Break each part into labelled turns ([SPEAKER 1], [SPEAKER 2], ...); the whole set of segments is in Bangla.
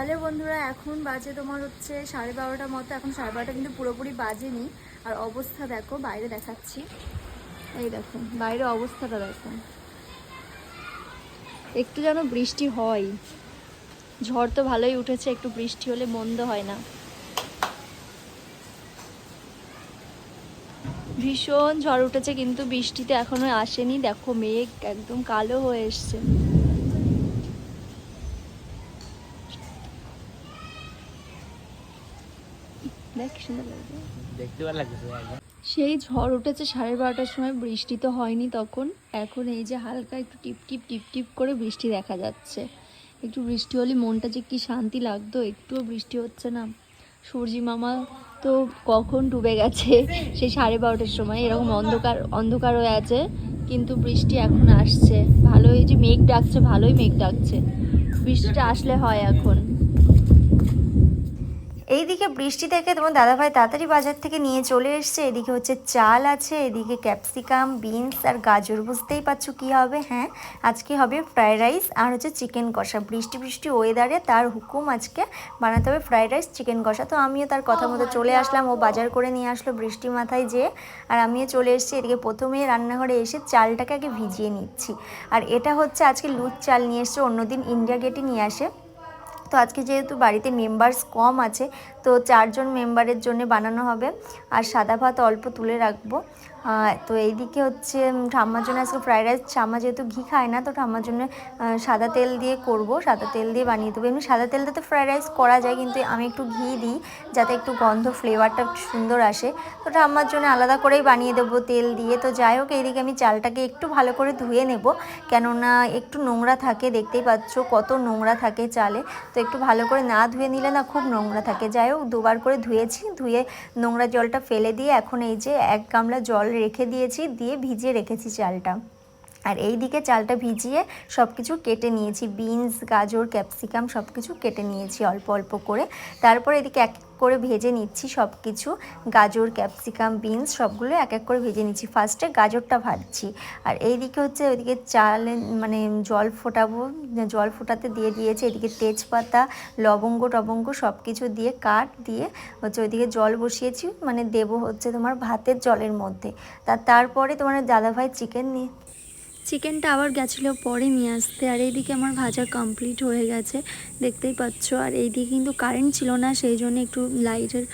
[SPEAKER 1] হ্যালো বন্ধুরা, এখন বাজে তোমার হচ্ছে সাড়ে বারোটার মতো, এখন সাড়ে বারোটা কিন্তু পুরোপুরি বাজেনি। আর অবস্থা দেখো, বাইরে দেখাচ্ছি। এই দেখো, বাইরে অবস্থাটা দেখো। একটু যেন বৃষ্টি হয়। ঝড় তো ভালোই উঠেছে, একটু বৃষ্টি হলে মন্দ হয় না। ভীষণ ঝড় উঠেছে, কিন্তু বৃষ্টিতে এখনও আসেনি। দেখো মেঘ একদম কালো হয়ে এসছে। দেখ কি সুন্দর লাগছে
[SPEAKER 2] দেখতে ভালো লাগছে
[SPEAKER 1] সেই ঝড় উঠেছে সাড়ে বারোটার সময় বৃষ্টি তো হয়নি তখন। এখন এই যে হালকা একটু টিপ টিপ টিপ টিপ করে বৃষ্টি দেখা যাচ্ছে। একটু বৃষ্টি হলে মনটা যে কি শান্তি লাগতো একটুও বৃষ্টি হচ্ছে না। সূর্যি মামা তো কখন ডুবে গেছে সেই সাড়ে বারোটার সময়। এরকম অন্ধকার অন্ধকার হয়ে আছে কিন্তু বৃষ্টি এখন আসছে। ভালোই যে মেঘ ডাকছে ভালোই মেঘ ডাকছে। বৃষ্টিটা আসলে হয় এখন।
[SPEAKER 3] এইদিকে বৃষ্টি থেকে তোমার দাদাভাই তাড়াতাড়ি বাজার থেকে নিয়ে চলে এসছে। এদিকে হচ্ছে চাল আছে এদিকে ক্যাপসিকাম বিনস আর গাজর বুঝতেই পারছ কী হবে হ্যাঁ? আজকে হবে ফ্রায়েড রাইস আর হচ্ছে চিকেন কষা। বৃষ্টি বৃষ্টি ওয়েদারে তার হুকুম আজকে বানাতে হবে ফ্রায়েড রাইস চিকেন কষা। তো আমিও তার কথা মতো চলে আসলাম। ও বাজার করে নিয়ে আসলো বৃষ্টি মাথায় যেয়ে আর আমিও চলে এসেছি। এদিকে প্রথমে রান্নাঘরে এসে চালটাকে আগে ভিজিয়ে নিচ্ছি। আর এটা হচ্ছে আজকে লুজ চাল নিয়ে এসছে। অন্যদিন ইন্ডিয়া গেটে নিয়ে আসে। তো আজকে যেহেতু বাড়িতে মেম্বার্স কম আছে, তো চারজন মেম্বারের জন্য বানানো হবে। আর সাদা ভাত অল্প তুলে রাখব। তো এইদিকে হচ্ছে ঠাম্মার জন্য আজকে ফ্রাইড রাইস ঠাম্মা যেহেতু ঘি খায় না, তো ঠাম্মার জন্য সাদা তেল দিয়ে করব। সাদা তেল দিয়ে বানিয়ে দেবো। এমনি সাদা তেল দিয়ে তো ফ্রাইড রাইস করা যায়, কিন্তু আমি একটু ঘি দিই, যাতে একটু গন্ধ ফ্লেভারটা সুন্দর আসে। তো ঠাম্মার জন্য আলাদা করেই বানিয়ে দেবো তেল দিয়ে। তো যাই হোক, এইদিকে আমি চালটাকে একটু ভালো করে ধুয়ে নেব। কেননা একটু নোংরা থাকে, দেখতেই পাচ্ছ কত নোংরা থাকে চালে। তো একটু ভালো করে না ধুয়ে নিলে না খুব নোংরা থাকে। যাই হোক, দুবার করে ধুয়েছি। ধুয়ে নোংরা জলটা ফেলে দিয়ে এখন এই যে এক গামলা জল রেখে দিয়েছি দিয়ে ভিজিয়ে রেখেছি চালটা। আর এই দিকে চালটা ভিজিয়ে সব কিছু কেটে নিয়েছি। বিনস, গাজর, ক্যাপসিকাম সব কিছু কেটে নিয়েছি অল্প অল্প করে। তারপর এদিকে এক করে ভেজে নিচ্ছি সব কিছু গাজর, ক্যাপসিকাম, বিনস সবগুলো এক এক করে ভেজে নিচ্ছি। ফার্স্টে গাজরটা ভাজছি। আর এই দিকে হচ্ছে ওইদিকে চাল মানে জল ফোটাবো, জল ফোটাতে দিয়ে দিয়েছি এদিকে তেজপাতা, লবঙ্গ টবঙ্গ সব কিছু দিয়ে কাঠ দিয়ে হচ্ছে ওইদিকে জল বসিয়েছি। মানে দেবো হচ্ছে তোমার ভাতের জলের মধ্যে। তা তারপরে তোমার দাদাভাই চিকেন নিয়ে
[SPEAKER 1] চিকেনটা আবার গেছিল পরে নিয়ে আসতে, আর এইদিকে আমার ভাজা কমপ্লিট হয়ে গেছে, দেখতেই পাচ্ছ। আর এইদিকে কিন্তু কারেন্ট ছিল না, সেই জন্য একটু লাইটের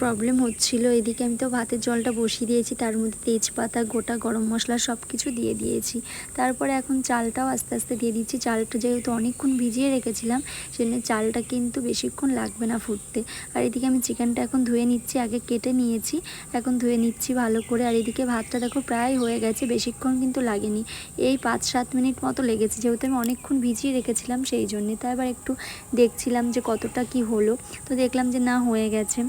[SPEAKER 1] প্রবলেম হচ্ছিল। এদিকে আমি তো ভাতের জলটা বসিয়ে দিয়েছি, তার মধ্যে তেজপাতা, গোটা গরম মশলা সব কিছু দিয়ে দিয়েছি। তারপরে এখন চালটাও আস্তে আস্তে দিয়ে দিচ্ছি। চালটা যেহেতু অনেকক্ষণ ভিজিয়ে রেখেছিলাম, সেজন্য চালটা কিন্তু বেশিক্ষণ লাগবে না ফুটতে। আর এদিকে আমি চিকেনটা এখন ধুয়ে নিচ্ছি, আগে কেটে নিয়েছি, এখন ধুয়ে নিচ্ছি ভালো করে। আর এদিকে ভাতটা দেখো প্রায় হয়ে গেছে, বেশিক্ষণ কিন্তু লাগেনি। এই পাঁচ সাত মিনিট মতো লেগেছে। যেহেতু আমি অনেকক্ষণ ভিজিয়ে রেখেছিলাম, সেই জন্যে তাই আবার একটু দেখছিলাম যে কতটা কি হলো। তো দেখলাম যে না, হয়ে গেছে।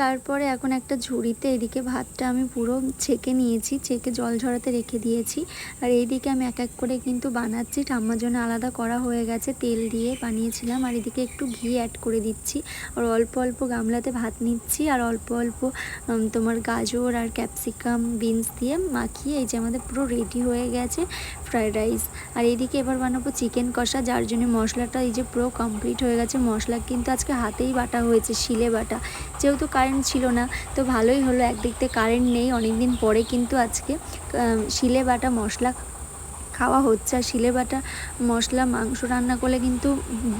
[SPEAKER 1] তারপরে এখন একটা ঝুড়িতে এদিকে ভাতটা আমি পুরো ছেঁকে নিয়েছি, ছেঁকে জল ঝরাতে রেখে দিয়েছি। আর এইদিকে আমি এক এক করে কিন্তু বানাচ্ছি, ঠাম্মার জন্য আলাদা করা হয়ে গেছে, তেল দিয়ে বানিয়েছিলাম। আর এদিকে একটু ঘি অ্যাড করে দিচ্ছি। আর অল্প অল্প গামলাতে ভাত নিচ্ছি, আর অল্প অল্প তোমার গাজর আর ক্যাপসিকাম, বিনস দিয়ে মাখিয়ে এই যে আমাদের পুরো রেডি হয়ে গেছে ফ্রায়েড রাইস আর এইদিকে এবার বানাবো চিকেন কষা, যার জন্য মশলাটা এই যে পুরো কমপ্লিট হয়ে গেছে। মশলা কিন্তু আজকে হাতেই বাটা হয়েছে, শিলে বাটা। যেহেতু কারেন্ট ছিল না, তো ভালোই হলো। একদিক থেকে কারেন্ট নেই অনেক দিন পরে কিন্তু আজকে শিলে বাটা মশলা খাওয়া হচ্ছে। আর শিলে বাটা মশলা, মাংস রান্না করলে কিন্তু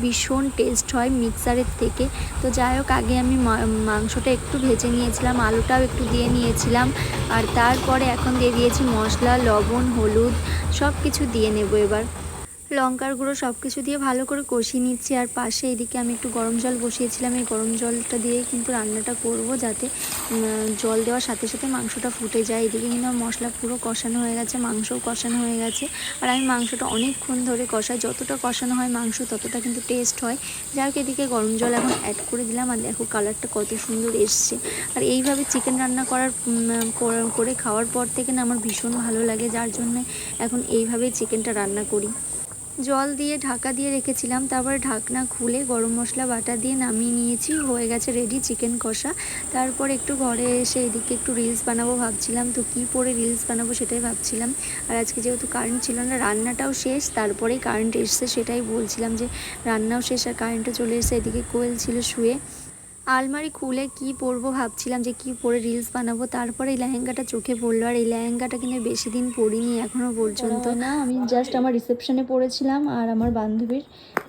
[SPEAKER 1] ভীষণ টেস্ট হয় মিক্সারের থেকে। তো যাই হোক, আগে আমি মাংসটা একটু ভেজে নিয়েছিলাম, আলুটাও একটু দিয়ে নিয়েছিলাম। আর তারপরে এখন দিয়ে দিয়েছি মশলা, লবণ, হলুদ সব কিছু দিয়ে নেব এবার। লঙ্কার গুঁড়ো সব কিছু দিয়ে ভালো করে কষিয়ে নিচ্ছি। আর পাশে এদিকে আমি একটু গরম জল বসিয়েছিলাম। এই গরম জলটা দিয়ে কিন্তু রান্নাটা করব যাতে জল দেওয়ার সাথে সাথে মাংসটা ফুটে যায়। এদিকে কিন্তু মশলা পুরো কষানো হয়ে গেছে, মাংসও কষানো হয়ে গেছে। আর আমি মাংসটা অনেকক্ষণ ধরে কষাই। যতটা কষানো হয় মাংস, ততটা কিন্তু টেস্ট হয়। হোক, এদিকে গরম জল এখন অ্যাড করে দিলাম। আর দেখো কালারটা কত সুন্দর এসছে। আর এইভাবে চিকেন রান্না করার করে খাওয়ার পর থেকে না আমার ভীষণ ভালো লাগে। যার জন্য এখন এইভাবেই চিকেনটা রান্না করি। জল দিয়ে ঢাকা দিয়ে রেখেছিলাম, তারপর ঢাকনা খুলে গরম মশলা বাটা দিয়ে নামিয়ে নিয়েছি, হয়ে গেছে রেডি চিকেন কষা। তারপর একটু ঘরে এসে এদিকে একটু রিলস বানাবো ভাবছিলাম, তো কি পরে রিলস বানাবো সেটাই ভাবছিলাম। আর আজকে যেহেতু কারেন্ট ছিল না, রান্নাটাও শেষ, তারপরেই কারেন্ট এসছে সেটাই বলছিলাম যে, রান্নাও শেষ আর কারেন্টও চলে এসে এদিকে কোয়েল ছিল শুয়ে। আলমারি খুলে কি পরবো ভাবছিলাম যে কি পরে রিলস বানাবো। তারপরে এই লেহেঙ্গাটা চোখে পড়ল আর এই লেহেঙ্গাটা কিন্তু বেশি দিন পরিনি এখনও পর্যন্ত। না? আমি জাস্ট আমার রিসেপশনে পরেছিলাম আর আমার বান্ধবীর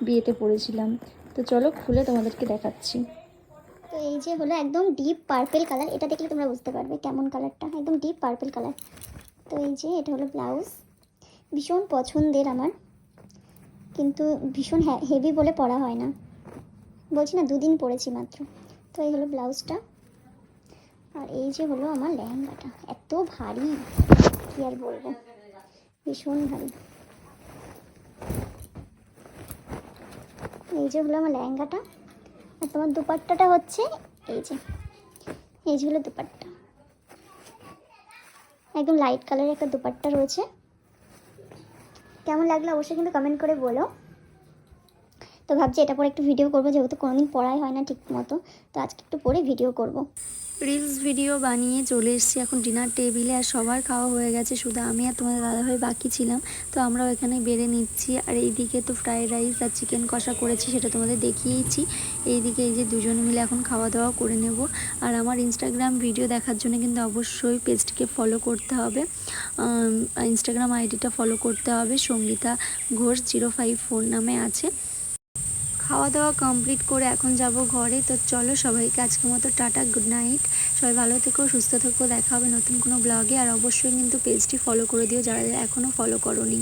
[SPEAKER 1] বিয়েতে পরেছিলাম তো চলো খুলে তোমাদেরকে দেখাচ্ছি।
[SPEAKER 4] তো এই যে হলো একদম ডিপ পার্পেল কালার এটা দেখলে তোমরা বুঝতে পারবে কেমন কালারটা একদম ডিপ পার্পেল কালার তো এই যে এটা হলো ব্লাউজ ভীষণ পছন্দের আমার। কিন্তু ভীষণ হেভি বলে পরা হয় না। বলছি না দুদিন পরেছি মাত্র। তো এই হলো ব্লাউজটা। আর এই যে হলো আমার লেহেঙ্গাটা। এত ভারী, কি আর বলব? ভীষণ ভারী। এই যে হলো আমার লেহেঙ্গাটা। আর তোমার দুপাট্টাটা হচ্ছে এই যে এই যে হলো দুপাট্টা। একদম লাইট কালারের একটা দুপাট্টা রয়েছে। কেমন লাগল অবশ্যই কিন্তু কমেন্ট করে বলো। তো ভাবছি এটা পরে একটু ভিডিও করব, যেহেতু কোনোদিন পড়াই হয় না ঠিক মতো তো আজকে একটু পরে ভিডিও করব।
[SPEAKER 1] রিলস ভিডিও বানিয়ে চলে এসেছি, এখন ডিনার টেবিলে আর সবার খাওয়া হয়ে গেছে, শুধু আমি আর তোমাদের দাদাভাই বাকি ছিলাম, তো আমরাও এখানে বেড়ে নিচ্ছি, আর এইদিকে তো ফ্রায়েড রাইস আর চিকেন কষা করেছি, সেটা তোমাদের দেখিয়েছি, এইদিকে এই যে দুজন মিলে এখন খাওয়া দাওয়া করে নেব, আর আমার ইনস্টাগ্রাম ভিডিও দেখার জন্য কিন্তু অবশ্যই পেজটিকে ফলো করতে হবে ইনস্টাগ্রাম আইডিটা ফলো করতে হবে, Sangeeta Ghosh zero five four নামে আছে খাওয়া দাওয়া কমপ্লিট করে এখন যাব ঘরে। তো চলো সবাইকে আজকের মতো টাটা গুড নাইট সবাই ভালো থেকো, সুস্থ থেকো। দেখা হবে নতুন কোনো ব্লগে আর অবশ্যই কিন্তু পেজটি ফলো করে দিও যারা এখনও ফলো করোনি।